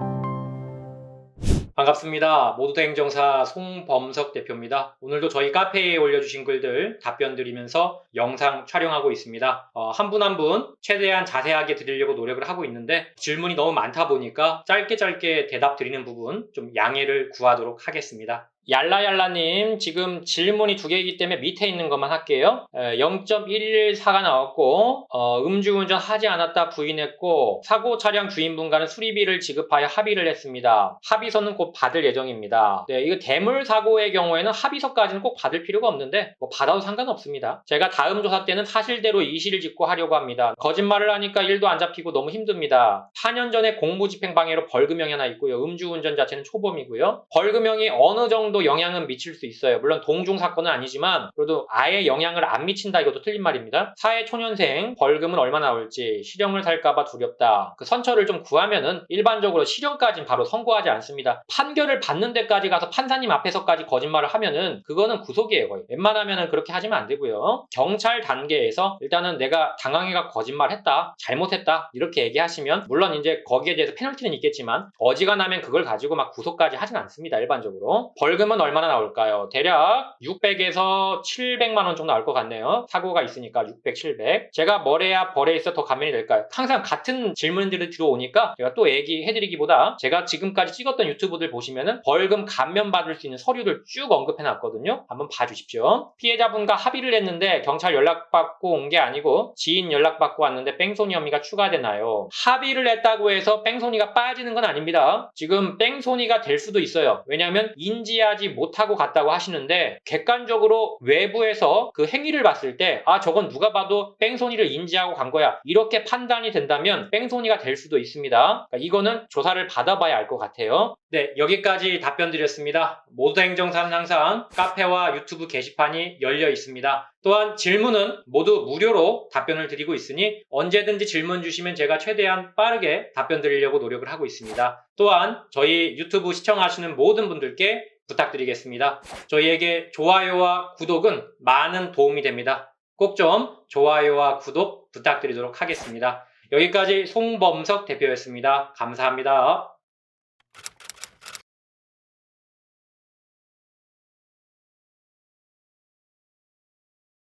thank you 반갑습니다. 모두다 행정사 송범석 대표입니다. 오늘도 저희 카페에 올려주신 글들 답변 드리면서 영상 촬영하고 있습니다. 한분 한 분 최대한 자세하게 드리려고 노력을 하고 있는데 질문이 너무 많다 보니까 짧게 짧게 대답 드리는 부분 좀 양해를 구하도록 하겠습니다. 얄라얄라님 지금 질문이 두 개이기 때문에 밑에 있는 것만 할게요. 0.114가 나왔고 어, 음주운전 하지 않았다 부인했고 사고 차량 주인분과는 수리비를 지급하여 합의를 했습니다. 합의서는 곧 받을 예정입니다. 네, 이거 대물 사고의 경우에는 합의서까지는 꼭 받을 필요가 없는데 뭐 받아도 상관없습니다. 제가 다음 조사 때는 사실대로 이실을 짓고 하려고 합니다. 거짓말을 하니까 일도 안 잡히고 너무 힘듭니다. 4년 전에 공무집행 방해로 벌금형이 하나 있고요. 음주운전 자체는 초범이고요. 벌금형이 어느 정도 영향은 미칠 수 있어요. 물론 동중 사건은 아니지만 그래도 아예 영향을 안 미친다 이것도 틀린 말입니다. 사회 초년생 벌금은 얼마 나올지 실형을 살까봐 두렵다. 그 선처를 좀 구하면은 일반적으로 실형까지는 바로 선고하지 않습니다. 판결을 받는 데까지 가서 판사님 앞에서까지 거짓말을 하면은 그거는 구속이에요 거의. 웬만하면은 그렇게 하시면 안 되고요. 경찰 단계에서 일단은 내가 당황해가 거짓말했다, 잘못했다 이렇게 얘기하시면 물론 이제 거기에 대해서 페널티는 있겠지만 어지간하면 그걸 가지고 막 구속까지 하진 않습니다 일반적으로. 벌금은 얼마나 나올까요? 대략 600에서 700만 원 정도 나올 것 같네요. 사고가 있으니까 600, 700. 제가 뭐래야 벌에 있어 더 감면이 될까요? 항상 같은 질문들이 들어오니까 제가 또 얘기해드리기보다 제가 지금까지 찍었던 유튜브 들 보시면은 벌금 감면 받을 수 있는 서류들 쭉 언급해 놨거든요. 한번 봐 주십시오. 피해자분과 합의를 했는데 경찰 연락받고 온 게 아니고 지인 연락받고 왔는데 뺑소니 혐의가 추가되나요? 합의를 했다고 해서 뺑소니가 빠지는 건 아닙니다. 지금 뺑소니가 될 수도 있어요. 왜냐하면 인지하지 못하고 갔다고 하시는데 객관적으로 외부에서 그 행위를 봤을 때 아 저건 누가 봐도 뺑소니를 인지하고 간 거야 이렇게 판단이 된다면 뺑소니가 될 수도 있습니다. 그러니까 이거는 조사를 받아봐야 알 것 같아요. 네 여기까지 답변 드렸습니다. 모두 행정사는 항상 카페와 유튜브 게시판이 열려 있습니다. 또한 질문은 모두 무료로 답변을 드리고 있으니 언제든지 질문 주시면 제가 최대한 빠르게 답변 드리려고 노력을 하고 있습니다. 또한 저희 유튜브 시청하시는 모든 분들께 부탁드리겠습니다. 저희에게 좋아요와 구독은 많은 도움이 됩니다. 꼭 좀 좋아요와 구독 부탁드리도록 하겠습니다. 여기까지 송범석 대표였습니다. 감사합니다.